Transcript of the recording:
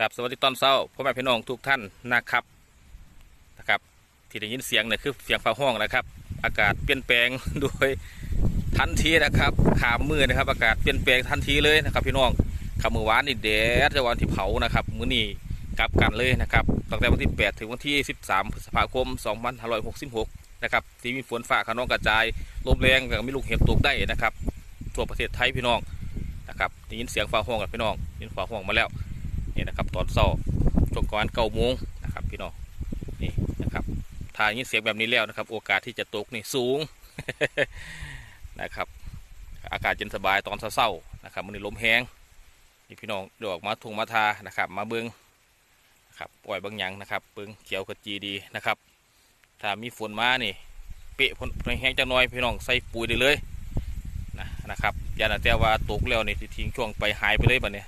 ครับสวัสดีตอนเช้าพ่อแม่พี่น้องทุกท่านนะครับนะครับ ที่ได้ยินเสียงเนี่ยคือเสียงฟ้าห้องนะครับ อากาศเปลี่ยนแปลงโดยทันทีนะครับขามมือนะครับ อากาศเปลี่ยนแปลงทันทีเลยนะครับ พี่น้องขับมือวานนี่แดดจะวันที่เผานะครับมื้อนี้กลับกันเลยนะครับตั้งแต่วันที่ 8 ถึงวันที่ 13พฤษภาคม 2566 นะครับที่มีฝนฟ้าขนองกระจายลมแรงแล้วก็มีลูกเห็บตกได้นะครับทั่วประเทศไทยพี่น้องนะครับได้ยินเสียงฟ้าห้องกับพี่น้องได้ยินฟ้าห้องมาแล้ว นี่นะครับตอนเช้าช่วงก่อนเก้าโมงนะครับพี่น้องนี่นะครับถ้ายินเสียงแบบนี้แล้วนะครับ โอกาสที่จะตกนี่สูงนะครับ อากาศเย็นสบายตอนเช้าๆนะครับมันนี้ลมแห้งนี่พี่น้องดอกมาทุงมาทานะครับ มาเบิ้งนะครับปล่อยบางหยังนะครับเบิ้งเขียวกระจีดีนะครับ ถ้ามีฝนมานี่เปะฝนแห้งจังน้อยพี่น้องใส่ปุ๋ยได้เลยนะนะครับอย่าแต่ว่าตกแล้วนี่ทิ้งช่วงไปหายไปเลยบัดเนี้ย